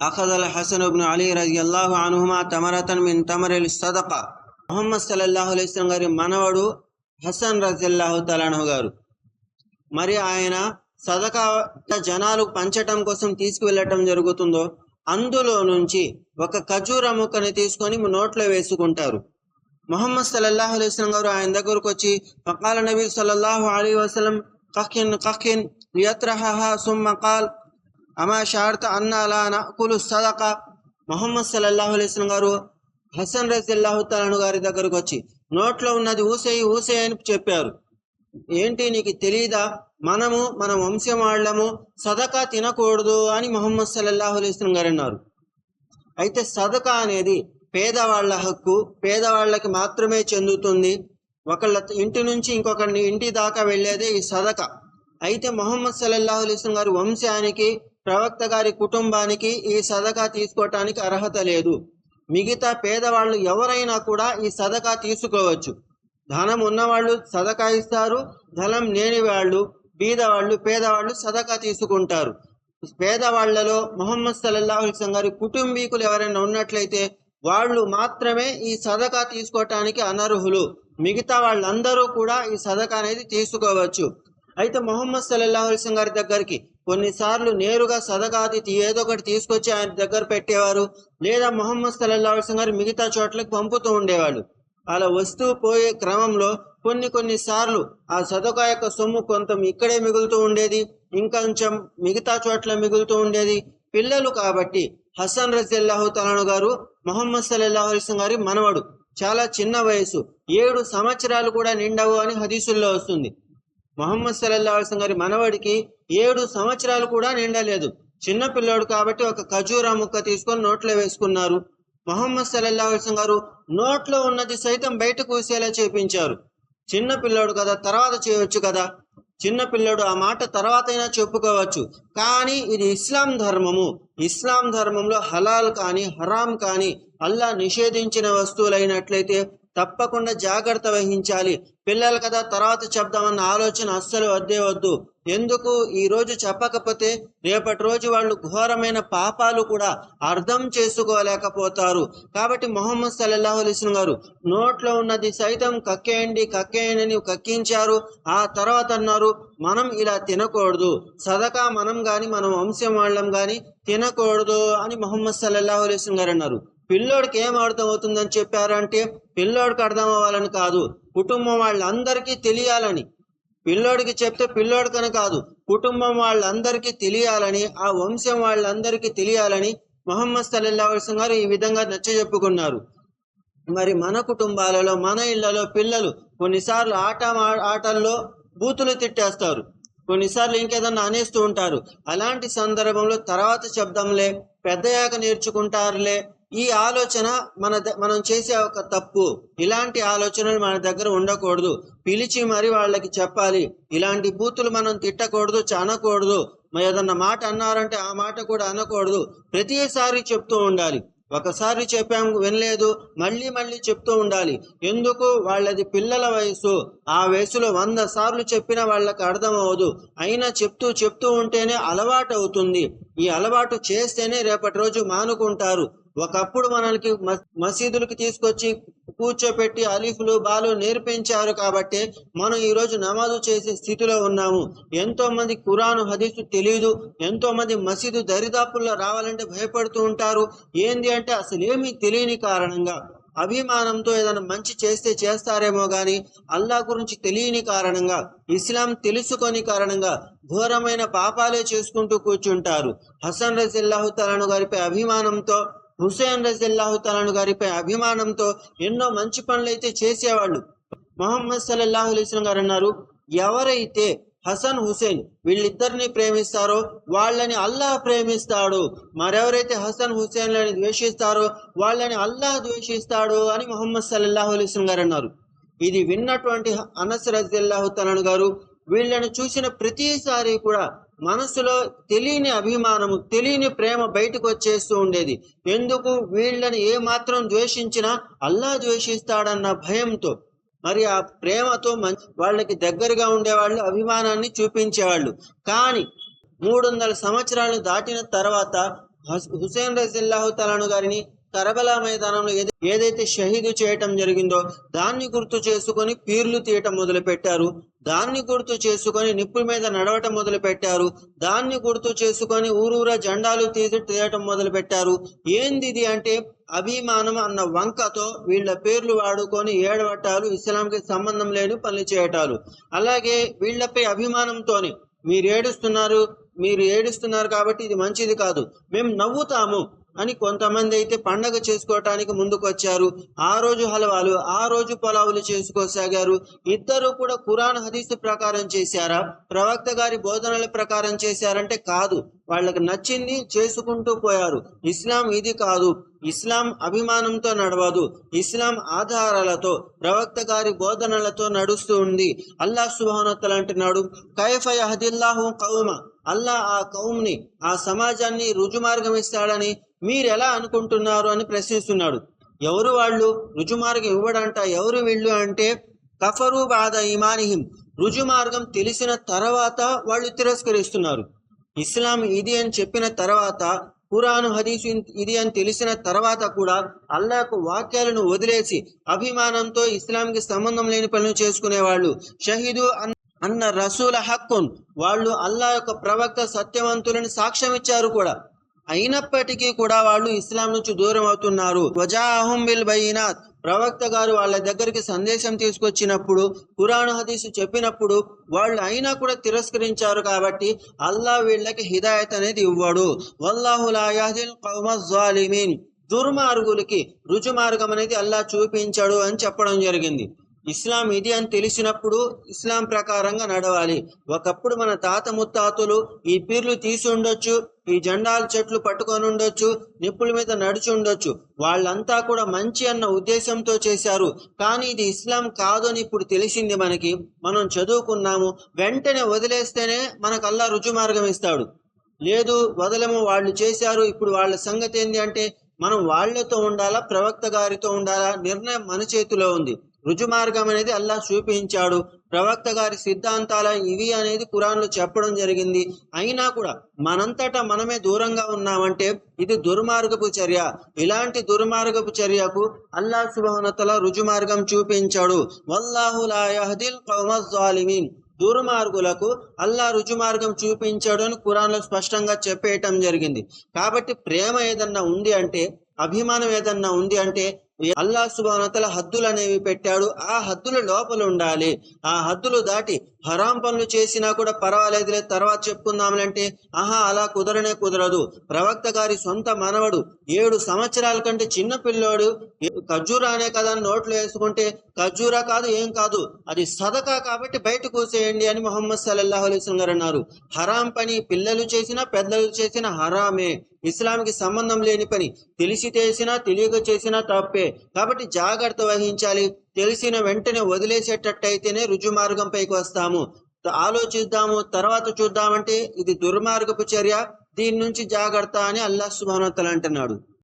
అఖద్ అల్ హసన్ ఉబ్ను అలీ రజి అల్లాహు అనుహుమా తమరతన్ మిన్ తమరిల్ సదక మొహమ్మద్ సల్లల్లాహు అలైస్లం గారి మనవడు హసన్ రజిల్లాహు తలానహు గారు. మరి ఆయన సదక జనాలు పంచటం కోసం తీసుకువెళ్ళటం జరుగుతుందో అందులో నుంచి ఒక ఖజూర ముక్కని తీసుకొని నోట్లో వేసుకుంటారు. మొహమ్మద్ సల్లల్లాహు అలైస్లం గారు ఆయన దగ్గరకు వచ్చి ఫకాల నబీ సల్లల్లాహు అలీ వసలం కఖిన్ కఖిన్ యత్రహ సుమ్ మకాల్ అమా షార్త అన్న నకులు సదక. మొహమ్మద్ సల్లల్లాహు అలైస్లం గారు హసన్ రజల్లాహు గారి దగ్గరకు వచ్చి నోట్లో ఉన్నది ఊసేయి ఊసేయి అని చెప్పారు. ఏంటి నీకు తెలియదా మనము మన వంశం వాళ్ళము సదక తినకూడదు అని మొహమ్మద్ సల్లల్లాహు అలైస్లం గారు అన్నారు. అయితే సదక అనేది పేదవాళ్ళ హక్కు పేదవాళ్ళకి మాత్రమే చెందుతుంది. ఒకళ్ళ ఇంటి నుంచి ఇంకొకరిని ఇంటి దాకా వెళ్ళేదే ఈ సదక. అయితే మొహమ్మద్ సల్లల్లాహు అలైస్లం గారి వంశానికి ప్రవక్త గారి కుటుంబానికి ఈ సదకా తీసుకోవటానికి అర్హత లేదు. మిగతా పేదవాళ్ళు ఎవరైనా కూడా ఈ సదకా తీసుకోవచ్చు. ధనం ఉన్నవాళ్ళు సదకా ఇస్తారు ధనం లేని వాళ్ళు బీదవాళ్ళు పేదవాళ్ళు సదకా తీసుకుంటారు. పేదవాళ్ళలో మొహమ్మద్ సల్లల్లాహు గారి కుటుంబీకులు ఎవరైనా ఉన్నట్లయితే వాళ్ళు మాత్రమే ఈ సదకా తీసుకోవటానికి అనర్హులు. మిగతా వాళ్ళందరూ కూడా ఈ సదకా అనేది తీసుకోవచ్చు. అయితే మొహమ్మద్ సల్లల్లాహు గారి దగ్గరికి కొన్నిసార్లు నేరుగా సదకాది ఏదో ఒకటి తీసుకొచ్చి ఆయన దగ్గర పెట్టేవారు లేదా మొహమ్మద్ సల్లల్లాహు అలైహి గారు మిగతా చోట్లకి పంపుతూ ఉండేవాళ్ళు. అలా వస్తూ పోయే క్రమంలో కొన్ని కొన్నిసార్లు ఆ సదక యొక్క సొమ్ము కొంత ఇక్కడే మిగులుతూ ఉండేది ఇంకొంచెం మిగతా చోట్ల మిగులుతూ ఉండేది. పిల్లలు కాబట్టి హసన్ రజల్లాహు తలాను గారు మొహమ్మద్ సల్లల్లాహు అలైహి గారి మనవడు. చాలా చిన్న వయసు. ఏడు సంవత్సరాలు కూడా నిండవు అని హదీసుల్లో వస్తుంది. మొహమ్మద్ సల్లల్లాహు అలైహి గారి మనవడికి ఏడు సంవత్సరాలు కూడా నిండలేదు చిన్న పిల్లోడు కాబట్టి ఒక ఖజూరా ముక్క తీసుకొని నోట్లో వేసుకున్నారు. మొహమ్మద్ సల్లల్లా అలైహి గారు నోట్లో ఉన్నది సైతం బయటకు వేసేలా చేపించారు. చిన్న పిల్లోడు కదా తర్వాత చేయొచ్చు కదా? చిన్న పిల్లడు ఆ మాట తర్వాత అయినా చెప్పుకోవచ్చు. కానీ ఇది ఇస్లాం ధర్మము. ఇస్లాం ధర్మంలో హలాల్ కానీ హరాం కానీ అల్లా నిషేధించిన వస్తువులైనట్లయితే తప్పకుండా జాగ్రత్త వహించాలి. పిల్లలు కదా తర్వాత చెప్దామన్న ఆలోచన అస్సలు వద్దే వద్దు. ఎందుకు? ఈ రోజు చెప్పకపోతే రేపటి రోజు వాళ్ళు ఘోరమైన పాపాలు కూడా అర్థం చేసుకోలేకపోతారు. కాబట్టి మొహమ్మద్ సల్లల్లాహు అలైహి గారు నోట్లో ఉన్నది సైతం కక్కేయండి కక్కేయండి అని కక్కించారు. ఆ తర్వాత అన్నారు మనం ఇలా తినకూడదు. సదకా మనం గాని మనం వంశం వాళ్ళం గాని తినకూడదు అని మొహమ్మద్ సల్లల్లాహు అలైహి గారు అన్నారు. పిల్లోడికి ఏం అర్థం అవుతుందని చెప్పారంటే పిల్లోడికి అర్థం అవ్వాలని కాదు. కుటుంబం వాళ్ళందరికీ తెలియాలని. పిల్లోడికి చెప్తే పిల్లోడికని కాదు. కుటుంబం వాళ్ళందరికీ తెలియాలని ఆ వంశం వాళ్ళందరికీ తెలియాలని మొహమ్మద్ సల్లల్లాహు గారు ఈ విధంగా నచ్చ చెప్పుకున్నారు. మరి మన కుటుంబాలలో మన ఇళ్ళలో పిల్లలు కొన్నిసార్లు ఆట మా- ఆటల్లో బూతులు తిట్టేస్తారు. కొన్నిసార్లు ఇంకేదన్నా అనేస్తూ ఉంటారు. అలాంటి సందర్భంలో తర్వాత శబ్దంలే పెద్దయాక నేర్చుకుంటారులే ఈ ఆలోచన మన మనం చేసే ఒక తప్పు. ఇలాంటి ఆలోచనలు మన దగ్గర ఉండకూడదు. పిలిచి మరి వాళ్ళకి చెప్పాలి. ఇలాంటి బూతులు మనం తిట్టకూడదు అనకూడదు మరి ఏదన్నా మాట అన్నారంటే ఆ మాట కూడా అనకూడదు. ప్రతిసారి చెప్తూ ఉండాలి. ఒకసారి చెప్పాము వినలేదు మళ్ళీ మళ్ళీ చెప్తూ ఉండాలి. ఎందుకు? వాళ్ళది పిల్లల వయసు. ఆ వయసులో వంద సార్లు చెప్పినా వాళ్ళకి అర్థమవదు అయినా చెప్తూ చెప్తూ ఉంటేనే అలవాటు అవుతుంది ఈ అలవాటు చేస్తేనే రేపటి రోజు మానుకుంటారు. ఒకప్పుడు మనకి మస్- మసీదులకి తీసుకొచ్చి కూర్చోపెట్టి అలీఫ్లు బాలు నేర్పించారు కాబట్టి మనం ఈరోజు నమాజు చేసే స్థితిలో ఉన్నాము. ఎంతో మంది కురాను హదీసు తెలియదు ఎంతో మంది మసీదు దరిదాపుల్లో రావాలంటే భయపడుతూ ఉంటారు. ఏంది అంటే అసలు ఏమీ తెలియని కారణంగా అభిమానంతో ఏదైనా మంచి చేస్తే చేస్తారేమో గాని అల్లా గురించి తెలియని కారణంగా ఇస్లాం తెలుసుకొని కారణంగా ఘోరమైన పాపాలే చేసుకుంటూ కూర్చుంటారు. హసన్ రజిల్లాహు తలాను గారిపై అభిమానంతో హుసేన్ రజిల్లాహు తలాను గారిపై అభిమానంతో ఎన్నో మంచి పనులు అయితే చేసేవాళ్ళు. మొహమ్మద్ సల్లాహు అలీస్లం గారు అన్నారు ఎవరైతే హసన్ హుసేన్ వీళ్ళిద్దరిని ప్రేమిస్తారో వాళ్ళని అల్లాహ్ ప్రేమిస్తాడు. మరెవరైతే హసన్ హుసేన్లని ద్వేషిస్తారో వాళ్ళని అల్లాహ్ ద్వేషిస్తాడు అని మొహమ్మద్ సల్లాహు అలీస్లం గారు అన్నారు. ఇది విన్నటువంటి అనస్ రజిల్లాహు తలాను గారు వీళ్ళని చూసిన ప్రతిసారి కూడా మనసులో తెలియని అభిమానము తెలియని ప్రేమ బయటకు వచ్చేస్తూ ఉండేది. ఎందుకు? వీళ్ళని ఏ మాత్రం ద్వేషించినా అల్లా ద్వేషిస్తాడన్న భయంతో. మరి ఆ ప్రేమతో మం- వాళ్ళకి దగ్గరగా ఉండేవాళ్ళు అభిమానాన్ని చూపించేవాళ్ళు. కానీ మూడు వందల సంవత్సరాలు దాటిన తర్వాత హుసేన్ రజిల్లాహు తలాను గారిని కరబలా మైదానంలో ఏదైతే షహీదు చేయటం జరిగిందో దాన్ని గుర్తు చేసుకొని పీర్లు తీయటం మొదలు పెట్టారు దాన్ని గుర్తు చేసుకొని నిప్పుల మీద నడవటం మొదలు పెట్టారు దాన్ని గుర్తు చేసుకొని ఊరూరా జెండాలు తీసి తీయటం మొదలు పెట్టారు ఏందిది అంటే అభిమానం అన్న వంకతో వీళ్ళ పేర్లు వాడుకొని ఏడవటాలు ఇస్లాంకి సంబంధం లేని పనులు చేయటాలు. అలాగే వీళ్ళపై అభిమానంతోని మీరు ఏడుస్తున్నారు మీరు ఏడుస్తున్నారు కాబట్టి ఇది మంచిది కాదు. మేము నవ్వుతాము. అని కొంతమంది అయితే పండగ చేసుకోవటానికి ముందుకు వచ్చారు ఆ రోజు హలవాలు ఆ రోజు పొలావులు చేసుకోసాగారు. ఇద్దరు కూడా ఖురాన్ హదీసు ప్రకారం చేశారా? ప్రవక్త గారి బోధనల ప్రకారం చేశారంటే కాదు. వాళ్ళకి నచ్చింది చేసుకుంటూ పోయారు. ఇస్లాం ఇది కాదు. ఇస్లాం అభిమానంతో నడవదు. ఇస్లాం ఆధారాలతో ప్రవక్త గారి బోధనలతో నడుస్తూ ఉంది. అల్లాహ్ సుబానత్తలు అంటున్నాడు కైఫ యహదిల్లాహు కౌమ అల్లా ఆ కౌమ్ని ఆ సమాజాన్ని రుజుమార్గం ఇస్తాడని మీరు ఎలా అనుకుంటున్నారు అని ప్రశ్నిస్తున్నాడు. ఎవరు వాళ్ళు? రుజుమార్గం ఇవ్వడంట ఎవరు వీళ్ళు అంటే కఫరు బాధ ఇమానిహిం. రుజుమార్గం తెలిసిన తర్వాత వాళ్ళు తిరస్కరిస్తున్నారు. ఇస్లాం ఇది అని చెప్పిన తర్వాత ఖురాను హదీసు ఇది అని తెలిసిన తర్వాత కూడా అల్లాకు వాక్యాలను వదిలేసి అభిమానంతో ఇస్లాంకి సంబంధం లేని పనులు చేసుకునేవాళ్ళు. షహీదు అన్న అన్న రసూల హక్కున్ వాళ్ళు అల్లా యొక్క ప్రవక్త సత్యవంతులను సాక్ష్యం ఇచ్చారు కూడా. అయినప్పటికీ కూడా వాళ్ళు ఇస్లాం నుంచి దూరం అవుతున్నారు. వజాహుం బిల్ బైనాత్. ప్రవక్త గారు వాళ్ళ దగ్గరికి సందేశం తీసుకొచ్చినప్పుడు కురాన్ హదీస్ చెప్పినప్పుడు వాళ్ళు అయినా కూడా తిరస్కరించారు కాబట్టి అల్లా వీళ్ళకి హిదాయత్ అనేది ఇవ్వడు. వల్లాహు జాలిమీన్ దుర్మార్గులకి రుజుమార్గం అనేది అల్లా చూపించాడు అని చెప్పడం జరిగింది. ఇస్లాం ఇది అని తెలిసినప్పుడు ఇస్లాం ప్రకారంగా నడవాలి. ఒకప్పుడు మన తాత ముత్తాతలు ఈ పీర్లు తీసి ఉండొచ్చు ఈ జెండాల చెట్లు పట్టుకొని ఉండొచ్చు నిప్పుల మీద నడిచి ఉండొచ్చు. వాళ్ళంతా కూడా మంచి అన్న ఉద్దేశంతో చేశారు. కానీ ఇది ఇస్లాం కాదు అని ఇప్పుడు తెలిసింది మనకి. మనం చదువుకున్నాము వెంటనే వదిలేస్తేనే మనకు అల్లా రుజుమార్గం ఇస్తాడు. లేదు వదలము వాళ్ళు చేశారు ఇప్పుడు వాళ్ళ సంగతి ఏంటి అంటే మనం వాళ్ళతో ఉండాలా ప్రవక్త గారితో ఉండాలా నిర్ణయం మన చేతిలో ఉంది. రుజుమార్గం అనేది అల్లా చూపించాడు. ప్రవక్త గారి సిద్ధాంతాల ఇవి అనేది కురాన్లో చెప్పడం జరిగింది. అయినా కూడా మనంతటా మనమే దూరంగా ఉన్నామంటే ఇది దుర్మార్గపు చర్య. ఇలాంటి దుర్మార్గపు చర్యకు అల్లా సుబహనతల రుజుమార్గం చూపించాడు. వల్లాహు లా దుర్మార్గులకు అల్లా రుజుమార్గం చూపించాడు అని కురాన్లో స్పష్టంగా చెప్పేయటం జరిగింది. కాబట్టి ప్రేమ ఏదన్నా ఉంది అంటే అభిమానం ఏదన్నా ఉంది అంటే అల్లా సుబానతల హద్దులు అనేవి పెట్టాడు. ఆ హద్దుల లోపల ఉండాలి. ఆ హద్దులు దాటి హరాం పనులు చేసినా కూడా పర్వాలేదులే. తర్వాత చెప్పుకుందాంలంటే ఆహా అలా కుదరనే కుదరదు. ప్రవక్త గారి సొంత మనవడు ఏడు సంవత్సరాల కంటే చిన్న పిల్లోడు. ఖర్జూరా అనే కదా అని నోట్లో వేసుకుంటే ఖర్జూరా కాదు ఏం కాదు. అది సదకా కాబట్టి బయట కూసేయండి అని మొహమ్మద్ సల్లాహు అలైహి గారు అన్నారు. హరాం పని పిల్లలు చేసినా పెద్దలు చేసినా హరామే. ఇస్లాంకి సంబంధం లేని పని. తెలిసి చేసినా తెలియక చేసినా తప్పే. కాబట్టి జాగ్రత్త వహించాలి. తెలిసిన వెంటనే వదిలేసేటట్టయితేనే రుజుమార్గం పైకి వస్తాము. ఆలోచిద్దాము తర్వాత చూద్దామంటే ఇది దుర్మార్గపు చర్య. దీని నుంచి జాగ్రత్త అని అల్లాహ్ సుబానతలు అంటున్నాడు.